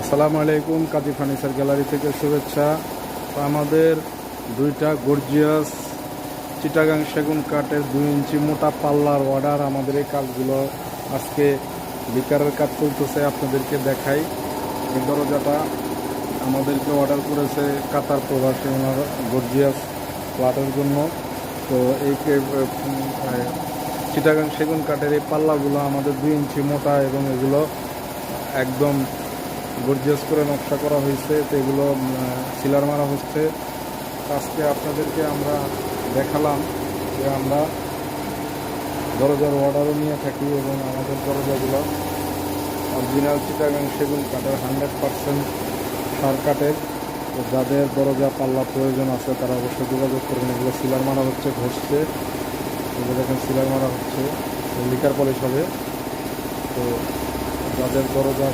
আসসালামু আলাইকুম, কাজী furniture gallery থেকে শুভেচ্ছা। আমাদের দুইটা গর্জিয়াস চিটাগাং সেগুন কাঠের দুই ইঞ্চি মোটা পাল্লার অর্ডার আমাদের এই কাজগুলো আজকে বিকারের কাজ চলতেছে, আপনাদেরকে দেখাই। এই দরজাটা আমাদেরকে অর্ডার করেছে কাতার প্রবাসী ওনার গর্জিয়াস ফ্ল্যাটের জন্য। তো এই চিটাগাং সেগুন কাঠের এই পাল্লাগুলো আমাদের দুই ইঞ্চি মোটা এবং এগুলো একদম গর্জিয়াস করে নকশা করা হয়েছে, তো এগুলো সিলার মারা হচ্ছে। আজকে আপনাদেরকে আমরা দেখালাম যে আমরা দরজার অর্ডারও নিয়ে থাকি এবং আমাদের দরজাগুলো অরিজিনাল চিটাগাং সেগুন কাঠের হান্ড্রেড পার্সেন্ট সার কাঠের। তো যাদের দরজা পাল্লা প্রয়োজন আছে, তারা অবশ্যই যোগাযোগ করবেন এগুলো সিলার মারা হচ্ছে, ঘষছে। এগুলো দেখেন সিলার মারা হচ্ছে। লিকার পলিশ হবে। তো যাদের দরজা